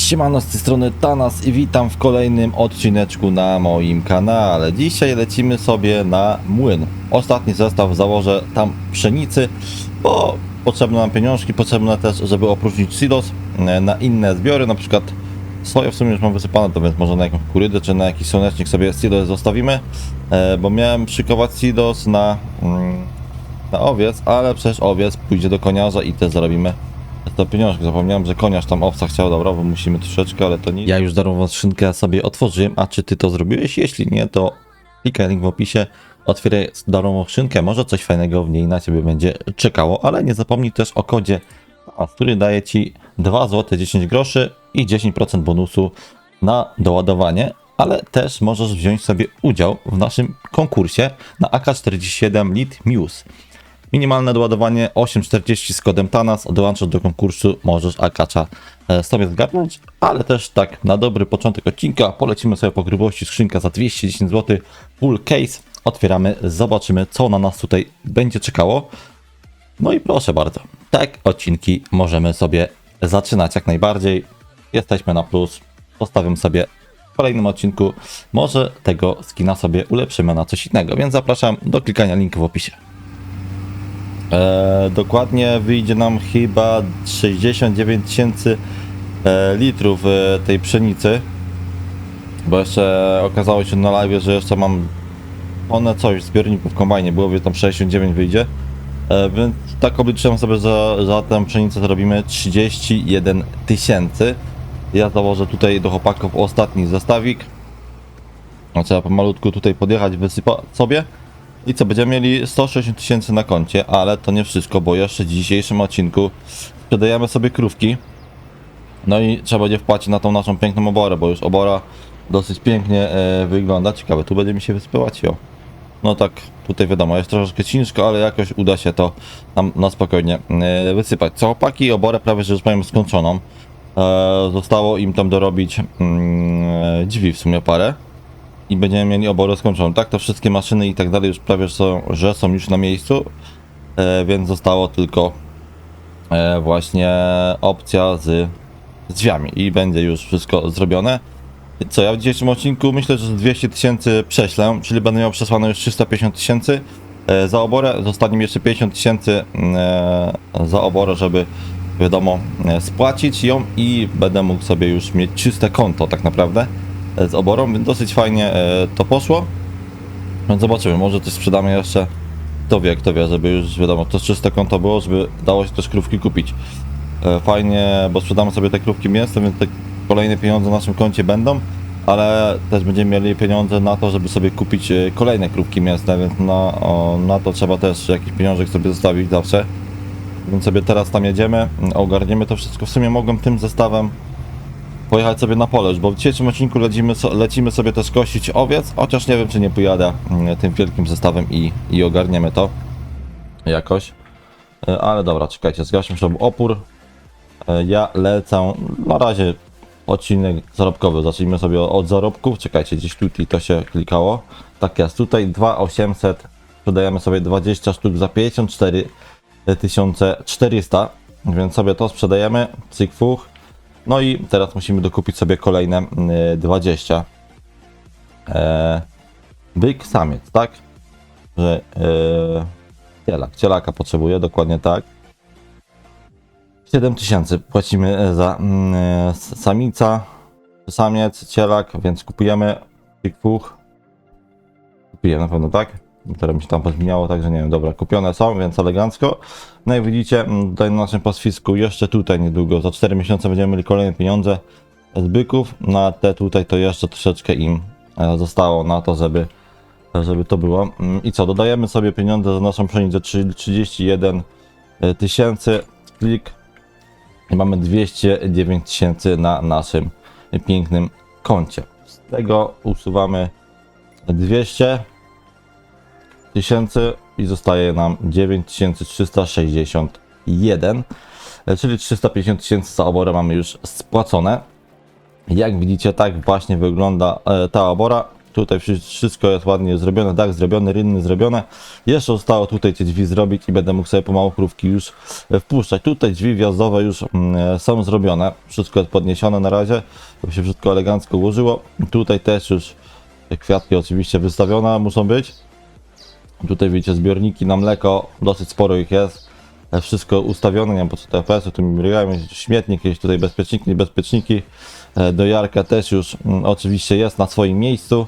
siemano z tej strony Tanas i witam w kolejnym odcineczku na moim kanale. Dzisiaj lecimy sobie na młyn. Ostatni zestaw założę tam pszenicy, bo potrzebne nam pieniążki, potrzebne też, żeby opróżnić silos e, na inne zbiory, na przykład soję w sumie już mam wysypane, to więc może na jakąś kurydę czy na jakiś słonecznik sobie silos zostawimy, e, bo miałem szykować silos na, mm, na owiec, ale przecież owiec pójdzie do koniarza i też zarobimy to. Zapomniałem, że koniarz tam owca chciał, dobra, bo musimy troszeczkę, ale to nie. Ja już darmową skrzynkę sobie otworzyłem, a czy ty to zrobiłeś? Jeśli nie, to klikaj link w opisie, otwieraj darmową skrzynkę, może coś fajnego w niej na ciebie będzie czekało, ale nie zapomnij też o kodzie, a który daje ci 2 zł 10 groszy i 10% bonusu na doładowanie, ale też możesz wziąć sobie udział w naszym konkursie na AK-47 Lit Muse. Minimalne doładowanie 8,40 z kodem TANAS, dołączasz do konkursu, możesz akacza e, sobie zgarnąć, ale też tak na dobry początek odcinka polecimy sobie po grubości skrzynka za 210 zł, full case, otwieramy, zobaczymy co na nas tutaj będzie czekało. No i proszę bardzo, tak odcinki możemy sobie zaczynać jak najbardziej, jesteśmy na plus, zostawiam sobie w kolejnym odcinku, może tego skina sobie ulepszymy na coś innego, więc zapraszam do klikania linku w opisie. E, dokładnie wyjdzie nam chyba 69 tysięcy e, litrów e, tej pszenicy. Bo jeszcze okazało się na live, że jeszcze mam one coś w zbiorniku w kombajnie, byłoby tam 69 wyjdzie. E, więc tak obliczyłem sobie, że za tę pszenicę zrobimy 31 tysięcy. Ja założę tutaj do chłopaków ostatni zestawik. No, trzeba pomalutku tutaj podjechać, wysypać sobie. I co, będziemy mieli 160 tysięcy na koncie, ale to nie wszystko, bo jeszcze w dzisiejszym odcinku sprzedajemy sobie krówki. No i trzeba będzie wpłacić na tą naszą piękną oborę, bo już obora dosyć pięknie e, wygląda. Ciekawe, tu będzie mi się wysypywać, jo. No tak, tutaj wiadomo, jest troszeczkę ciężko, ale jakoś uda się to nam na spokojnie e, wysypać. Co chłopaki, oborę prawie że już mają skończoną. E, zostało im tam dorobić mm, drzwi w sumie parę i będziemy mieli oborę skończoną. Tak, to wszystkie maszyny i tak dalej już prawie są, że są już na miejscu, e, więc zostało tylko e, właśnie opcja z, drzwiami i będzie już wszystko zrobione. Co, ja w dzisiejszym odcinku myślę, że z 200 tysięcy prześlę, czyli będę miał przesłane już 350 tysięcy e, za oborę, zostanie mi jeszcze 50 tysięcy e, za oborę, żeby wiadomo e, spłacić ją i będę mógł sobie już mieć czyste konto tak naprawdę z oborą, więc dosyć fajnie e, to poszło. Więc zobaczymy, może coś sprzedamy jeszcze. Kto wie, kto wie, żeby już wiadomo, to czyste konto było, żeby dało się też krówki kupić. E, Fajnie, bo sprzedamy sobie te krówki mięsne, więc te kolejne pieniądze na naszym koncie będą, ale też będziemy mieli pieniądze na to, żeby sobie kupić e, kolejne krówki mięsne, więc na, o, na to trzeba też jakiś pieniążek sobie zostawić zawsze. Więc sobie teraz tam jedziemy, ogarniemy to wszystko. W sumie mogłem tym zestawem pojechać sobie na pole, bo w dzisiejszym odcinku lecimy, lecimy sobie też kosić owiec, chociaż nie wiem, czy nie pojadę mm, tym wielkim zestawem i, i ogarniemy to jakoś. E, Ale dobra, czekajcie, zgasiłem sobie opór. E, Ja lecę, na razie odcinek zarobkowy, zacznijmy sobie od zarobków. Czekajcie, gdzieś tutaj to się klikało. Tak jest, tutaj 2800, sprzedajemy sobie 20 sztuk za 54 1400, więc sobie to sprzedajemy, cyk fuch. No i teraz musimy dokupić sobie kolejne y, 20. E, byk samiec, tak? Że e, cielak, cielaka potrzebuje, dokładnie tak. 7000 płacimy za mm, samica, samiec, cielak, więc kupujemy cyk fuch. Kupiłem na pewno, tak? Teraz mi się tam pozmieniało, także nie wiem, dobra, kupione są, więc elegancko. No i widzicie, mm, tutaj na naszym pastwisku jeszcze tutaj niedługo, za 4 miesiące będziemy mieli kolejne pieniądze z byków. Na te tutaj to jeszcze troszeczkę im e, zostało na to, żeby, żeby to było. Mm, I co, dodajemy sobie pieniądze za naszą pszenicę, czyli 31 tysięcy, klik i mamy 209 tysięcy na naszym pięknym koncie. Z tego usuwamy 200 tysięcy i zostaje nam 9361, e, czyli 350 tysięcy za oborę mamy już spłacone. Jak widzicie, tak właśnie wygląda e, ta obora. Tutaj wszy- wszystko jest ładnie zrobione, dach zrobiony, rynny zrobione. Jeszcze zostało tutaj te drzwi zrobić i będę mógł sobie pomału krówki już e, wpuszczać. Tutaj drzwi wjazdowe już mm, są zrobione. Wszystko jest podniesione na razie, żeby się wszystko elegancko ułożyło. Tutaj też już kwiatki oczywiście wystawione muszą być. Tutaj widzicie zbiorniki na mleko, dosyć sporo ich jest. Wszystko ustawione, nie wiem po co te FPS-y tu mi jest śmietnik, jakieś tutaj bezpieczniki, niebezpieczniki. E, Dojarka też już mm, oczywiście jest na swoim miejscu,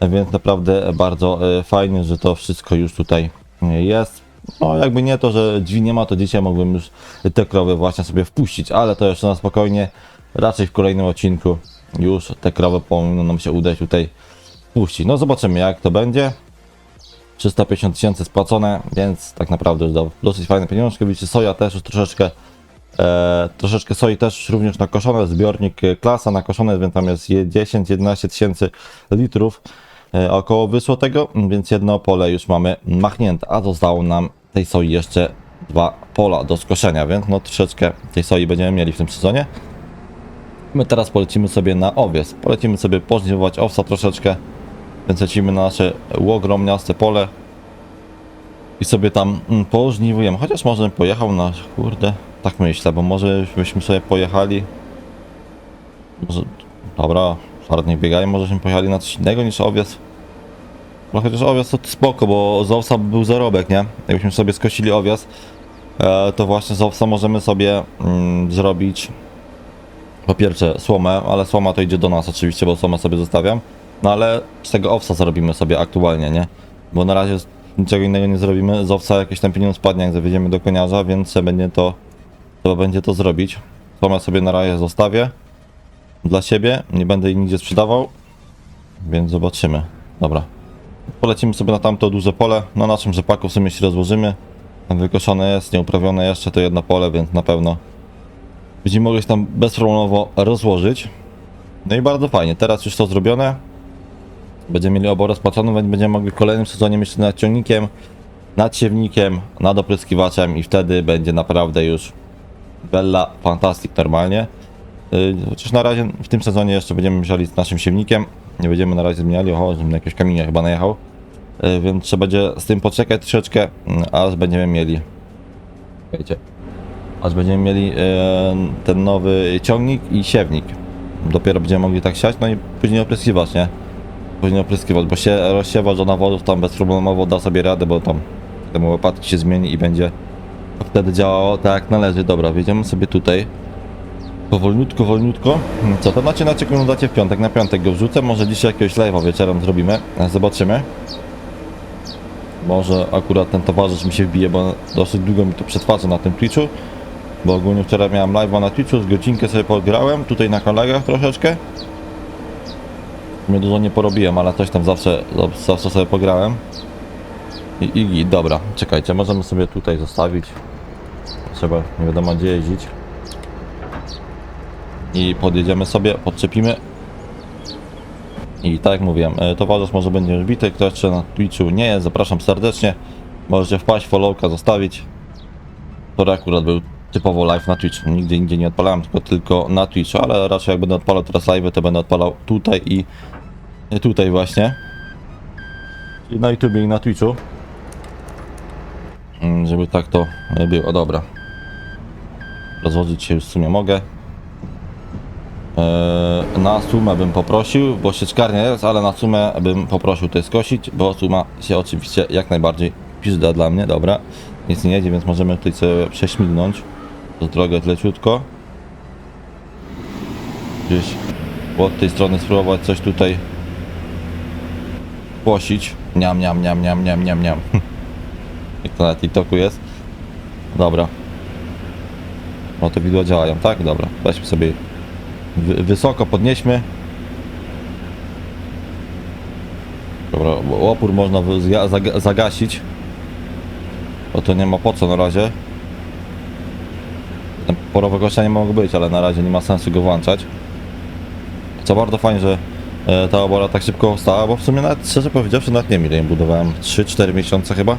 e, więc naprawdę bardzo e, fajnie, że to wszystko już tutaj jest. No jakby nie to, że drzwi nie ma, to dzisiaj mogłem już te krowy właśnie sobie wpuścić, ale to jeszcze na spokojnie. Raczej w kolejnym odcinku już te krowy powinno nam się udać tutaj puścić. No zobaczymy jak to będzie. 350 tysięcy spłacone, więc tak naprawdę już do, dosyć fajne pieniążki. Widzicie, soja też już troszeczkę, e, troszeczkę soi też również nakoszone, zbiornik e, klasa nakoszony, więc tam jest je 10-11 tysięcy litrów e, około wyszło tego, więc jedno pole już mamy machnięte, a zostało nam tej soi jeszcze dwa pola do skoszenia, więc no troszeczkę tej soi będziemy mieli w tym sezonie. My teraz polecimy sobie na owiec, polecimy sobie pożniwować owsa troszeczkę, więc lecimy na nasze ogromniaste pole i sobie tam mm, pożniwujemy. Chociaż może bym pojechał na. Kurde, tak myślę, bo może byśmy sobie pojechali. Może. Dobra, zaraz nie biegają, może byśmy pojechali na coś innego niż owiec. No chociaż owiec to spoko, bo z owsa był zarobek, nie? Jakbyśmy sobie skosili owiec, e, to właśnie z owsa możemy sobie mm, zrobić po pierwsze słomę, ale słoma to idzie do nas oczywiście, bo słomę sobie zostawiam. No ale z tego owsa zarobimy sobie aktualnie, nie? Bo na razie niczego innego nie zrobimy. Z owsa jakieś tam pieniądz spadnie, jak zawieziemy do koniarza, więc trzeba będzie to, trzeba będzie to zrobić. Słomę sobie na razie zostawię dla siebie, nie będę jej nigdzie sprzedawał, więc zobaczymy. Dobra. Polecimy sobie na tamto duże pole. Na naszym rzepaku w sumie się rozłożymy. Tam wykoszone jest, nieuprawione jeszcze to jedno pole, więc na pewno będziemy mogli się tam bezproblemowo rozłożyć. No i bardzo fajnie, teraz już to zrobione. Będziemy mieli obo rozpaczone, więc będziemy mogli w kolejnym sezonie myśleć nad ciągnikiem, nad siewnikiem, nad opryskiwaczem i wtedy będzie naprawdę już Bella Fantastic normalnie. Yy, Chociaż na razie w tym sezonie jeszcze będziemy myśleli z naszym siewnikiem. Nie będziemy na razie zmieniali, oho, żebym na jakiegoś kamienia chyba najechał. Yy, Więc trzeba będzie z tym poczekać troszeczkę, mm, aż będziemy mieli. Wiecie, aż będziemy mieli e, ten nowy ciągnik i siewnik. Dopiero będziemy mogli tak siać, no i później opryskiwać, nie? Później opryskiwać, bo się rozsiewa, że nawodów tam bezproblemowo da sobie radę, bo tam temu łopatki się zmieni i będzie wtedy działało tak jak należy. Dobra, wjedziemy sobie tutaj. Powolniutko, wolniutko. Co to macie na ciekawe dacie w piątek? Na piątek go wrzucę, może dzisiaj jakiegoś live'a wieczorem zrobimy. Zobaczymy. Może akurat ten towarzysz mi się wbije, bo dosyć długo mi to przetwarza na tym Twitchu. Bo ogólnie wczoraj miałem live'a na Twitchu, z godzinkę sobie pograłem, tutaj na kolegach troszeczkę. Mnie dużo nie porobiłem, ale coś tam zawsze, zawsze sobie pograłem. I, i, I dobra, czekajcie, możemy sobie tutaj zostawić. Trzeba nie wiadomo gdzie jeździć. I podjedziemy sobie, podczepimy. I tak jak mówiłem, e, towarzysz może będzie już bity, kto jeszcze na Twitchu nie jest, zapraszam serdecznie. Możecie wpaść, followka zostawić. To akurat był typowo live na Twitchu. Nigdy indziej nie odpalałem, tylko, tylko na Twitchu, ale raczej jak będę odpalał teraz live, to będę odpalał tutaj i tutaj właśnie. Czyli na YouTubie i na Twitchu. Mm, Żeby tak to było. Dobra. Rozłożyć się już w sumie mogę. Eee, Na sumę bym poprosił, bo sieczkarnia jest, ale na sumę bym poprosił to skosić, bo suma się oczywiście jak najbardziej pizda dla mnie, dobra. Nic nie jedzie, więc możemy tutaj sobie prześmignąć to drogę leciutko. Gdzieś od tej strony spróbować coś tutaj głosić. Niam, niam, niam, niam, niam, niam, niam. Jak to na TikToku jest. Dobra. No to widła działają, tak? Dobra. Weźmy sobie wy wysoko, podnieśmy. Dobra, opór można zagasić. Bo to nie ma po co na razie. Porowe gościa nie mogą być, ale na razie nie ma sensu go włączać. Co bardzo fajnie, że e, ta obora tak szybko powstała, bo w sumie nawet szczerze powiedziawszy nawet nie wiem budowałem, 3-4 miesiące chyba.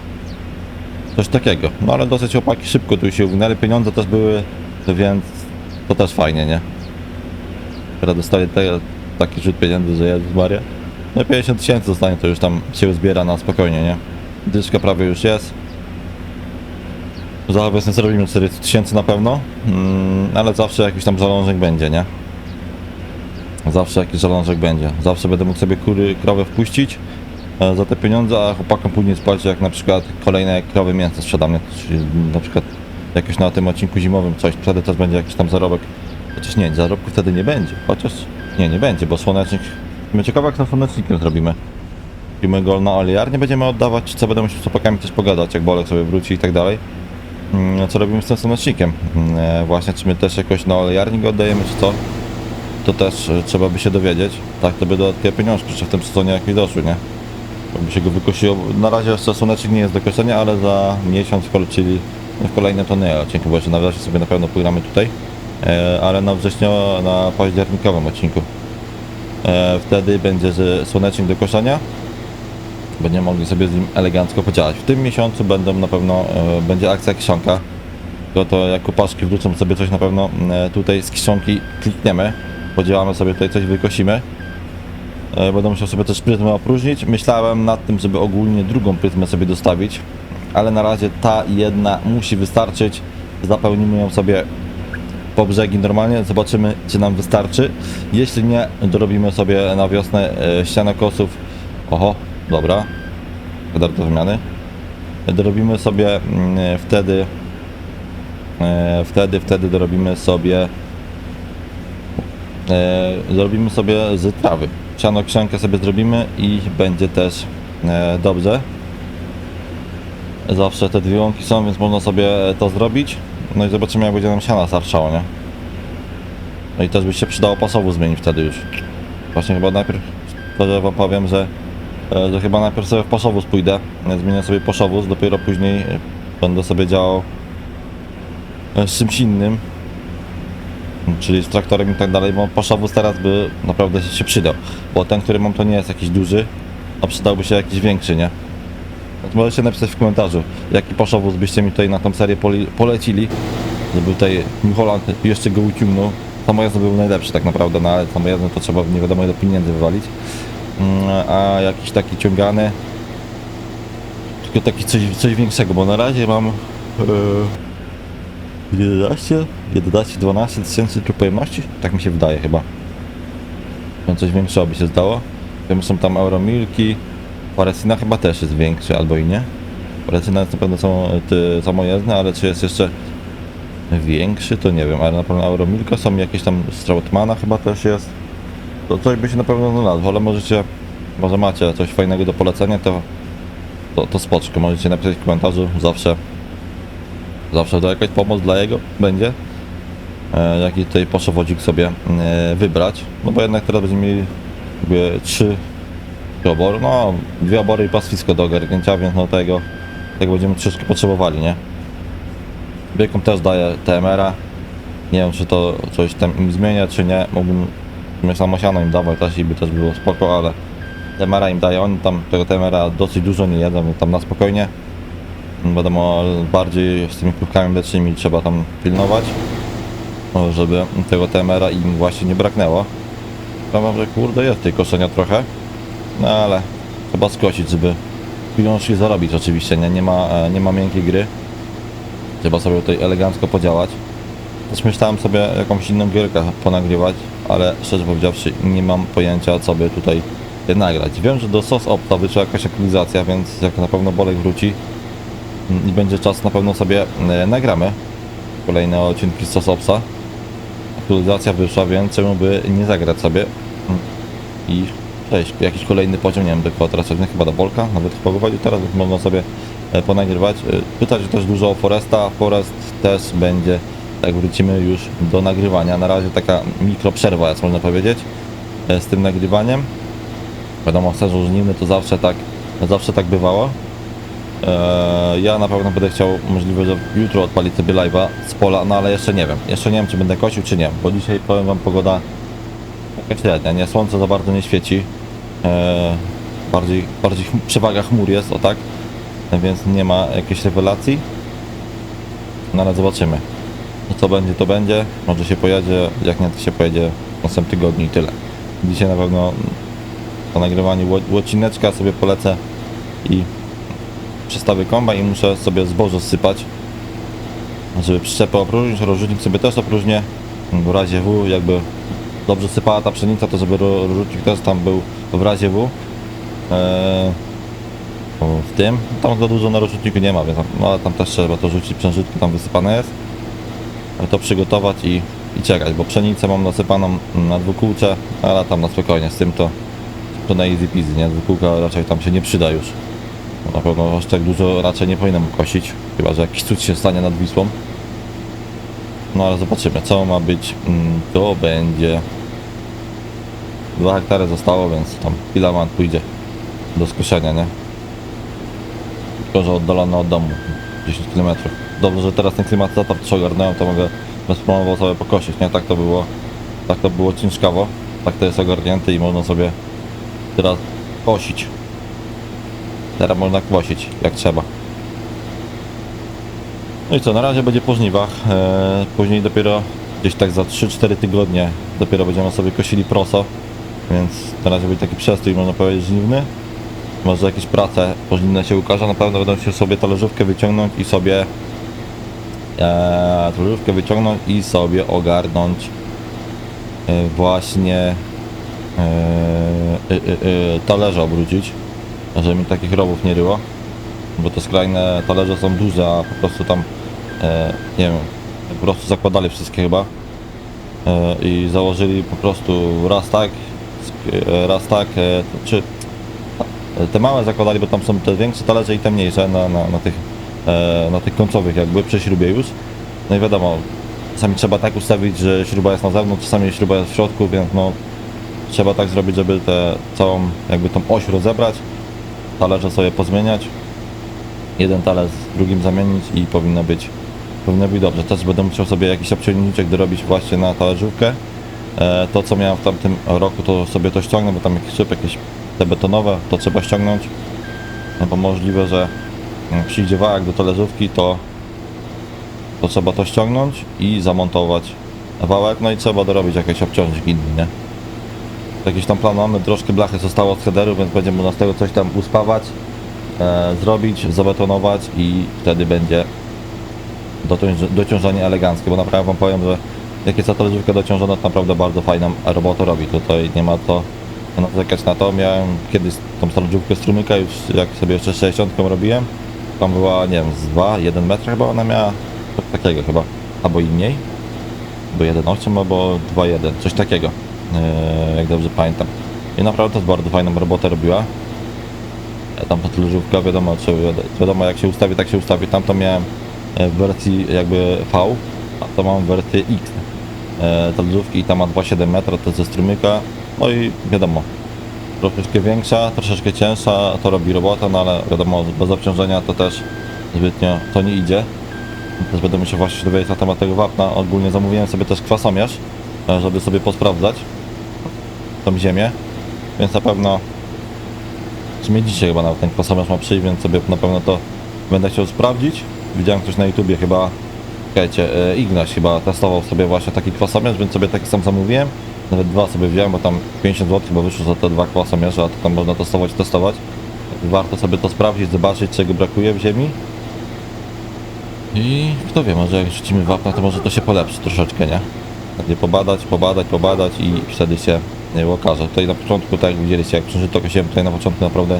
Coś takiego. No ale dosyć chłopaki szybko tu się uwinęli, pieniądze też były, więc to też fajnie, nie? Teraz dostaję te, taki rzut pieniędzy, że Jezus Maria. No 50 tysięcy zostanie, to już tam się zbiera na spokojnie, nie? Dyszka prawie już jest. Za obecnie zrobimy 40 tysięcy na pewno, mm, ale zawsze jakiś tam zalążek będzie, nie? Zawsze jakiś zalążek będzie. Zawsze będę mógł sobie kury, krowę wpuścić e, za te pieniądze, a chłopakom później spłacić jak na przykład kolejne krowy mięso sprzedam, nie? Czyli na przykład jakoś na tym odcinku zimowym coś, wtedy też będzie jakiś tam zarobek. Chociaż nie, zarobku wtedy nie będzie. Chociaż nie, nie będzie, bo słonecznik. My ciekawe jak na słonecznikiem zrobimy. Robimy go na olejarnie będziemy oddawać, co będę musiał z chłopakami też pogadać, jak Bolek sobie wróci i tak dalej. Mm, Co robimy z tym słonecznikiem? Mm, e, Właśnie, czy my też jakoś na olejarni go oddajemy, czy co? To też e, trzeba by się dowiedzieć. Tak, to by dodatkowe pieniążki, czy w tym sezonie jakieś doszły, nie? Jakby się go wykosiło. Na razie jeszcze słonecznik nie jest do koszenia, ale za miesiąc, czyli w kolejne to nie odcinku, bo jeszcze na razie sobie na pewno pogramy tutaj. E, ale na wrześniu, na październikowym odcinku. Wtedy będzie słonecznik do koszenia. Będziemy mogli sobie z nim elegancko podziałać. W tym miesiącu będą na pewno, e, będzie akcja kiszonka. To, to jak kupaszki wrócą sobie coś na pewno e, tutaj z kiszonki klikniemy. Podziałamy sobie tutaj coś, wykosimy. E, Będę musiał sobie też pryzmę opróżnić. Myślałem nad tym, żeby ogólnie drugą pryzmę sobie dostawić, ale na razie ta jedna musi wystarczyć. Zapełnimy ją sobie po brzegi normalnie, zobaczymy czy nam wystarczy. Jeśli nie, dorobimy sobie na wiosnę ścianę kosów. Oho, dobra. Radar do wymiany. Dorobimy sobie mm, wtedy e, wtedy, wtedy dorobimy sobie e, zrobimy sobie z trawy. Siano sobie zrobimy i będzie też e, dobrze. Zawsze te dwie łąki są, więc można sobie to zrobić. No i zobaczymy jak będzie nam siana starczało, nie? No i też by się przydało pasowu zmienić wtedy już. Właśnie chyba najpierw, to że wam powiem, że, e, że chyba najpierw sobie w pasowóz pójdę. Ja Zmienię sobie pasowóz, dopiero później e, będę sobie działał e, z czymś innym. Czyli z traktorem i tak dalej, bo pasowóz teraz by naprawdę się przydał. Bo ten, który mam to nie jest jakiś duży, a przydałby się jakiś większy, nie? Więc Możecie napisać w komentarzu, jaki paszowóz byście mi tutaj na tą serię polecili, żeby tutaj New Holland jeszcze go uciągnął. Samojezdny był najlepszy tak naprawdę, no ale samojezdny to trzeba nie wiadomo ile pieniędzy wywalić. Mm, A jakiś taki ciągany, tylko taki coś, coś większego, bo na razie mam e, 11, 11, 12 tysięcy litrów pojemności, tak mi się wydaje chyba. Coś większego by się zdało. Wiem, są tam Euromilki, Parecyna chyba też jest większy, albo i nie. Parecyna jest na pewno ty, samojezdny, ale czy jest jeszcze większy, to nie wiem, ale na pewno Euromilka są jakieś tam Strautmana chyba też jest. To coś by się na pewno znalazło, ale możecie, może macie coś fajnego do polecenia, to, to, to spoczko, możecie napisać w komentarzu, zawsze, zawsze to jakaś pomoc dla jego będzie. E, jaki tutaj poszowodzik sobie e, wybrać, no bo jednak teraz będziemy mieli jakby trzy obory, no dwie obory i pastwisko do ogarnięcia, więc no tego, tego będziemy troszeczkę potrzebowali, nie? Biekom też daje TMR-a, nie wiem czy to coś tam im zmienia, czy nie, mógłbym my samosiano im dawać też i by też było spoko, ale TMR-a im daje, oni tam tego TMR-a dosyć dużo nie jedzą, tam na spokojnie. Wiadomo, bardziej z tymi kubkami mlecznymi trzeba tam pilnować, o, żeby tego TMR-a im właśnie nie braknęło. Powiem, że kurde jest tej koszenia trochę, no ale trzeba skosić, żeby pieniążki zarobić oczywiście, nie, nie, ma, e, nie ma miękkiej gry. Trzeba sobie tutaj elegancko podziałać. Też myślałem sobie jakąś inną gierkę ponagrywać, ale szczerze powiedziawszy nie mam pojęcia co by tutaj nagrać. Wiem, że do SOS Opta wyszła jakaś aktualizacja, więc jak na pewno Bolek wróci mm, i będzie czas na pewno sobie e, nagramy kolejne odcinki z SOS Opsa. Aktualizacja wyszła, więc czemu by nie zagrać sobie Mm. i przejść jakiś kolejny poziom, nie wiem do teraz pewnie chyba do Bolka, nawet chyba wychodzi teraz, można sobie e, ponagrywać. E, Pytać też dużo o Foresta, Forest też będzie, jak wrócimy już do nagrywania. Na razie taka mikro przerwa jest można powiedzieć e, z tym nagrywaniem. Wiadomo, sezon żniwny to zawsze tak, zawsze tak bywało. E, Ja na pewno będę chciał możliwe, że jutro odpalić sobie live'a z pola, no ale jeszcze nie wiem. Jeszcze nie wiem, czy będę kosił, czy nie, bo dzisiaj powiem wam pogoda taka średnia, nie? Słońce za bardzo nie świeci. E, bardziej, bardziej przewaga chmur jest, o tak. Więc nie ma jakiejś rewelacji. No ale zobaczymy. No co będzie, to będzie. Może się pojedzie, jak nie, to się pojedzie w następnym tygodniu i tyle. Dzisiaj na pewno po nagrywaniu ło- łocineczka sobie polecę i przestawię komba i muszę sobie zboże sypać, żeby przyczepę opróżnić, rozrzutnik sobie też opróżnię, w razie W jakby dobrze sypała ta pszenica, to żeby ro- rozrzutnik też tam był w razie W. Eee, w tym, tam za dużo na rozrzutniku nie ma, więc tam, no, tam też trzeba to rzucić, przężytko tam wysypane jest. To przygotować i, i czekać, bo pszenicę mam nasypaną na dwukółce, ale tam na spokojnie, z tym to, to na easy peasy, nie? Dwukółka raczej tam się nie przyda już. Na pewno aż tak dużo raczej nie powinienem kosić, chyba że jakiś cud się stanie nad Wisłą. No ale zobaczymy, co ma być. Mm, To będzie 2 hektary zostało, więc tam kiloman pójdzie do skuszenia, nie? Tylko, że oddalony od domu 10 km. Dobrze, że teraz ten klimatyzator też ogarnąłem, to mogę bezproblemowo sobie pokosić, nie? Tak to było, tak to było ciężkawo. Tak to jest ogarnięte i można sobie teraz kosić. Teraz można kosić, jak trzeba. No i co, na razie będzie po żniwach. Eee, później dopiero gdzieś tak za 3-4 tygodnie dopiero będziemy sobie kosili proso. Więc na razie będzie taki przestój, można powiedzieć, żniwny. Może jakieś prace pożniwne się ukaże. Na pewno będę się sobie talerzówkę wyciągnąć i sobie talerzówkę wyciągnąć i sobie ogarnąć e, właśnie e, y, talerze obrócić, żeby mi takich rowów nie ryło bo te skrajne talerze są duże, a po prostu tam, e, nie wiem, po prostu zakładali wszystkie chyba e, i założyli po prostu raz tak, e, raz tak, e, czy e, te małe zakładali, bo tam są te większe talerze i te mniejsze na, na, na, tych, e, na tych końcowych jakby przy śrubie już. No i wiadomo, czasami trzeba tak ustawić, że śruba jest na zewnątrz, czasami śruba jest w środku, więc no trzeba tak zrobić, żeby tę całą jakby tą oś rozebrać, talerze sobie pozmieniać jeden talerz z drugim zamienić i powinno być powinno być dobrze. Też będę musiał sobie jakiś obciągniczek dorobić właśnie na talerzówkę. E, to co miałem w tamtym roku to sobie to ściągnę, bo tam jakieś szyb, jakieś te betonowe, to trzeba ściągnąć. No bo możliwe, że przyjdzie wałek do talerzówki, to to trzeba to ściągnąć i zamontować wałek, no i trzeba dorobić jakiś obciążnik inny, nie? Jakiś tam plan mamy, troszkę blachy zostało od headeru, więc będzie można z tego coś tam uspawać e, zrobić, zabetonować i wtedy będzie dociąż- dociążenie eleganckie, bo naprawdę wam powiem, że jak jest ta talerzówka dociążona, to naprawdę bardzo fajną robotę robi. Tutaj nie ma co narzekać na to. Miałem kiedyś tą talerzówkę strumyka, już jak sobie jeszcze 60 robiłem, tam była, nie wiem, z 2, 1 metr chyba ona miała, coś takiego chyba, albo i mniej, bo 1,8 albo 2,1, coś takiego, e, jak dobrze pamiętam. I naprawdę też bardzo fajną robotę robiła. Tam ta talerzówka, wiadomo, czy wiadomo jak się ustawi, tak się ustawi. Tam to miałem e, w wersji jakby V, a to mam w wersji X talerzówki i tam ma 2,7 metra, to ze strumyka. No i wiadomo, troszeczkę większa, troszeczkę cięższa, to robi robotę, no ale wiadomo, bez obciążenia to też zbytnio to nie idzie. Też będę musiał właśnie dowiedzieć na temat tego wapna. Ogólnie zamówiłem sobie też kwasomierz, e, żeby sobie posprawdzać tą ziemię, więc na pewno w sumie dzisiaj chyba nawet ten kwasomiarz ma przyjść, więc sobie na pewno to będę chciał sprawdzić. Widziałem ktoś na YouTubie chyba, czekajcie, e, Ignaś chyba testował sobie właśnie taki kwasomiarz, więc sobie taki sam zamówiłem. Nawet dwa sobie wziąłem, bo tam 50 zł chyba wyszło za te dwa kwasomiarze, a to tam można testować, testować. Warto sobie to sprawdzić, zobaczyć czego brakuje w ziemi. I kto wie, może jak rzucimy wapna, to może to się polepszy troszeczkę, nie? Będzie pobadać, pobadać, pobadać i wtedy się okaże. Tutaj na początku, tak jak widzieliście, jak przeżyto kosiłem, tutaj na początku naprawdę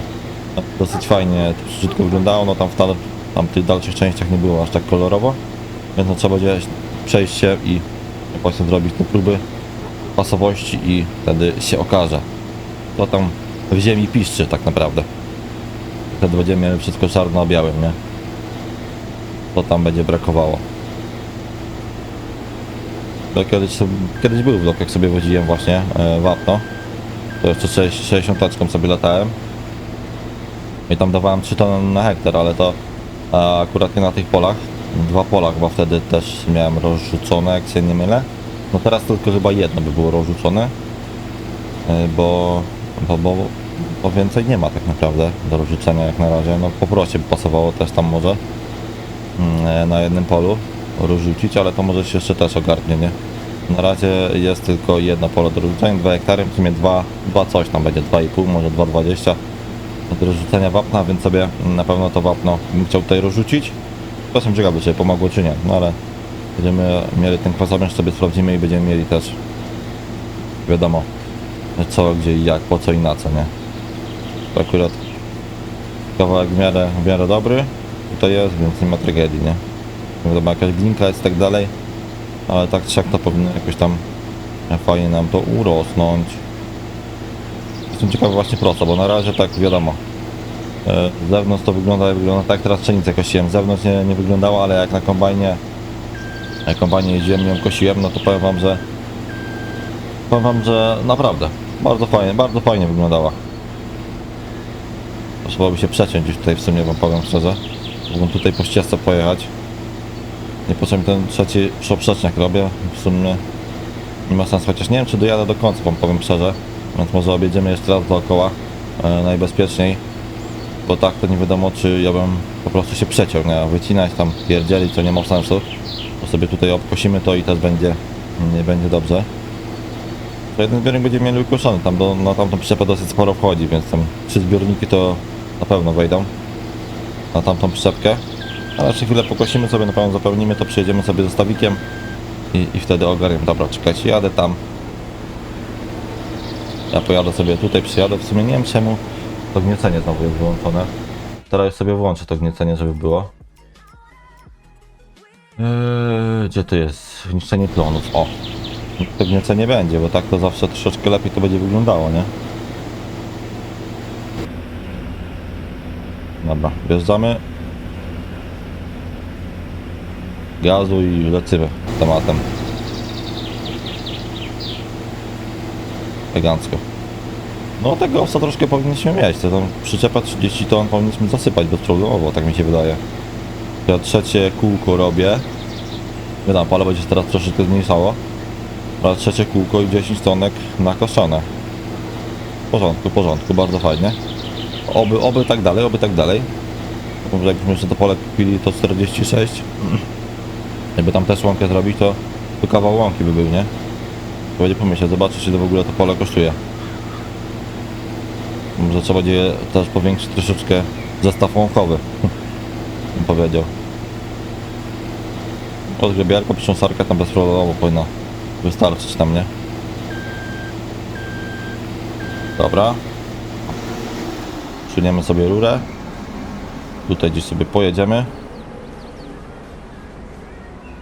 dosyć fajnie to przeżytko wyglądało, no tam w tale, tam w tych dalszych częściach nie było aż tak kolorowo, więc no, trzeba będzie przejść się i właśnie zrobić te próby pasowości i wtedy się okaże. To tam w ziemi piszczy tak naprawdę. Wtedy będziemy mieli wszystko czarno-białym, nie? To tam będzie brakowało. Bo kiedyś, kiedyś był vlog, jak sobie wodziłem właśnie e, wapno. To jeszcze 60 sobie latałem. I tam dawałem 3 tony na hektar, ale to a, akurat nie na tych polach. Dwa pola chyba wtedy też miałem rozrzucone, jak się nie mylę. No teraz tylko chyba jedno by było rozrzucone. E, Bo, bo, bo, bo więcej nie ma tak naprawdę do rozrzucenia jak na razie. No po procie by pasowało też tam może mm, e, na jednym polu rozrzucić, ale to może się jeszcze też ogarnie, nie? Na razie jest tylko jedno pole do rozrzucenia, 2 hektary, w sumie 2, 2 coś tam będzie, 2,5, może 2,20 do rozrzucenia wapna, więc sobie na pewno to wapno bym chciał tutaj rozrzucić. To jestem czy pomogło, czy nie, no ale będziemy mieli ten kwasomiarz, sobie sprawdzimy i będziemy mieli też wiadomo co, gdzie i jak, po co i na co, nie? To akurat kawałek w miarę, w miarę dobry tutaj jest, więc nie ma tragedii, nie? Wiadomo, jakaś glinka jest i tak dalej, ale tak czy siak to powinno jakoś tam fajnie nam to urosnąć. Jestem ciekawy właśnie prosto, bo na razie tak wiadomo. e, Z zewnątrz to wygląda, wygląda tak teraz pszenicę kosiłem. Z zewnątrz nie, nie wyglądało, ale jak na kombajnie jak kombajnie jeździłem ją kosiłem, no to powiem wam, że powiem wam, że naprawdę bardzo fajnie, bardzo fajnie wyglądała. Trzeba się przeciąć gdzieś tutaj w sumie wam powiem szczerze. Mógłbym tutaj po ścieżce pojechać. Nie po co mi ten trzeci przoprzeczniak robię. W sumie nie ma sensu, chociaż nie wiem czy dojadę do końca wam powiem szczerze. Więc może objedziemy jeszcze raz dookoła e, najbezpieczniej. Bo tak to nie wiadomo czy ja bym po prostu się przeciął, nie? Wycinać tam, pierdzielić, to nie ma sensu. To sobie tutaj obkosimy to i też będzie, nie będzie dobrze. To jeden zbiornik będzie mieli ukoszony, tam do, na tamtą przyczepę dosyć sporo wchodzi, więc tam trzy zbiorniki to na pewno wejdą na tamtą przyczepkę. Ale jeszcze chwilę pokosimy sobie, na pewno zapełnimy to, przyjedziemy sobie ze stawikiem i, i wtedy ogarniemy. Dobra, czekajcie, jadę tam. Ja pojadę sobie tutaj, przyjadę. W sumie nie wiem czemu to gniecenie znowu jest wyłączone. Teraz sobie włączę to gniecenie, żeby było. Eee, gdzie to jest? Niszczenie plonów. O! To gniecenie będzie, bo tak to zawsze troszeczkę lepiej to będzie wyglądało, nie? Dobra, wjeżdżamy. Gazu i lecimy tematem. Elegancko. No tego owsa troszkę powinniśmy mieć, to tam przyczepa 30 ton powinniśmy zasypać bezproblemowo, tak mi się wydaje. Ja trzecie kółko robię. Wiadomo, pole będzie się teraz troszeczkę zmniejszało. Ale trzecie kółko i 10 tonek nakoszone. W porządku, w porządku, bardzo fajnie. Oby, oby tak dalej, oby tak dalej. Może jakbyśmy jeszcze to pole kupili to 46. Jakby tam też łąkę zrobić, to, to kawał łąki by był, nie? To będzie pomyśleć, zobaczyć ile w ogóle to pole kosztuje. Może trzeba będzie też powiększyć troszeczkę zestaw łąkowy. bym powiedział. Odgrzebiarka, przycząsarka tam bezproblemowo powinna wystarczyć tam, nie? Dobra. Przyniemy sobie rurę. Tutaj gdzieś sobie pojedziemy.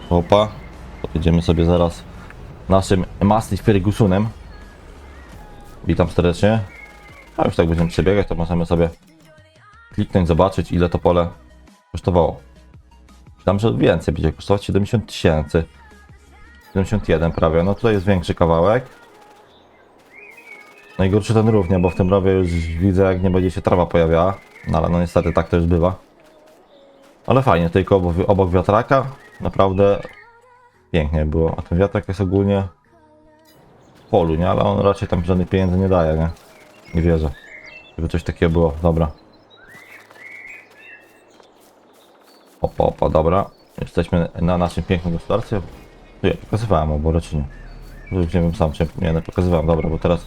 Opa. Pojedziemy sobie zaraz naszym Mastiff Fergusonem. Witam serdecznie. A już tak będziemy przebiegać, to możemy sobie kliknąć, zobaczyć ile to pole kosztowało. Tam, że więcej będzie kosztować 70 tysięcy. 71 prawie, no tutaj jest większy kawałek. Najgorszy ten równie, bo w tym rowie już widzę jak nie będzie się trawa pojawiała. No ale no niestety tak to już bywa. Ale fajnie, tylko obok, obok wiatraka naprawdę pięknie było. A ten wiatrak jest ogólnie w polu, nie? Ale on raczej tam żadnych pieniędzy nie daje, nie? Nie wierzę. Żeby coś takiego było. Dobra. Opa, opa, dobra. Jesteśmy na naszym pięknym gospodarstwie. Tu ja pokazywałem obo, czy nie? Nie wiem sam, czy nie, nie pokazywałem, dobra, bo teraz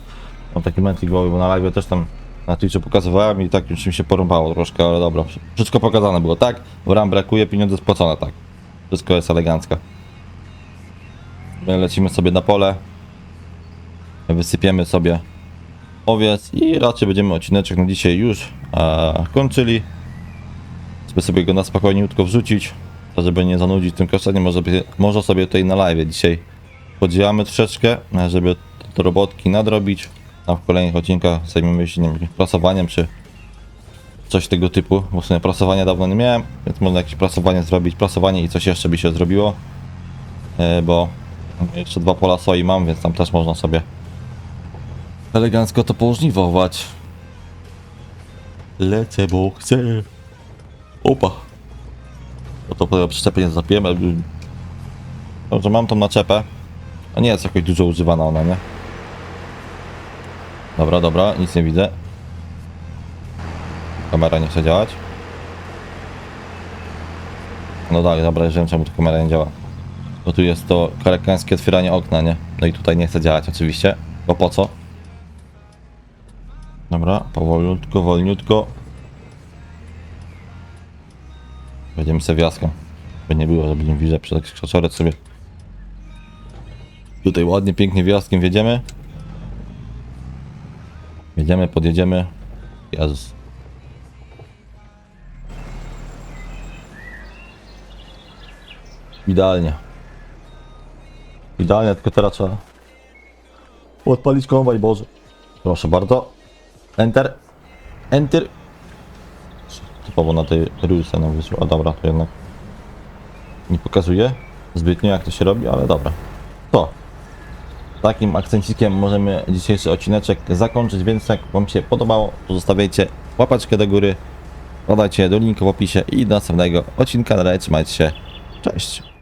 mam taki mętlik głowy, bo na live też tam na Twitchu pokazywałem i tak już mi się porąbało troszkę, ale dobra. Wszystko pokazane było, tak? Ram brakuje, pieniądze spłacone, tak. Wszystko jest elegancko. My lecimy sobie na pole. Wysypiemy sobie owiec i raczej będziemy odcineczek na dzisiaj już e, kończyli. Żeby sobie go na spokojniutko wrzucić, to żeby nie zanudzić tym koszeniem, może, może sobie tutaj na live dzisiaj podziałamy troszeczkę, żeby te robotki nadrobić, a w kolejnych odcinkach zajmiemy się nie wiem, prasowaniem czy coś tego typu, bo w sumie prasowania dawno nie miałem, więc można jakieś prasowanie zrobić, prasowanie i coś jeszcze by się zrobiło, e, bo jeszcze dwa pola soi mam, więc tam też można sobie elegancko to pożniwować. Lecę, bo chcę. Opa. No to potem przyczepę nie zapiemy. Dobrze, mam tą naczepę. A nie jest jakoś dużo używana ona, nie? Dobra, dobra, nic nie widzę. Kamera nie chce działać. No dalej, dobra, wiem czemu ta kamera nie działa. Bo tu jest to koreańskie otwieranie okna, nie? No i tutaj nie chce działać oczywiście. Bo po co? Dobra, powolutko, wolniutko. Będziemy sobie wiaską. By nie było, żeby nie widzę przez taki krzaczorec sobie. Tutaj ładnie, pięknie wiaskiem wjedziemy. Jedziemy, podjedziemy. Jezus. Idealnie. Idealnie, tylko teraz trzeba odpalić kombaj, Boże. Proszę bardzo. Enter. Enter. Typowo na tej rulce nam wyszło. A dobra, to jednak nie pokazuje zbytnio jak to się robi, ale dobra. To. Takim akcencikiem możemy dzisiejszy odcineczek zakończyć, więc jak Wam się podobało, to zostawiajcie łapaczkę do góry, dodajcie do linku w opisie i do następnego odcinka. Na razie trzymajcie się. Cześć.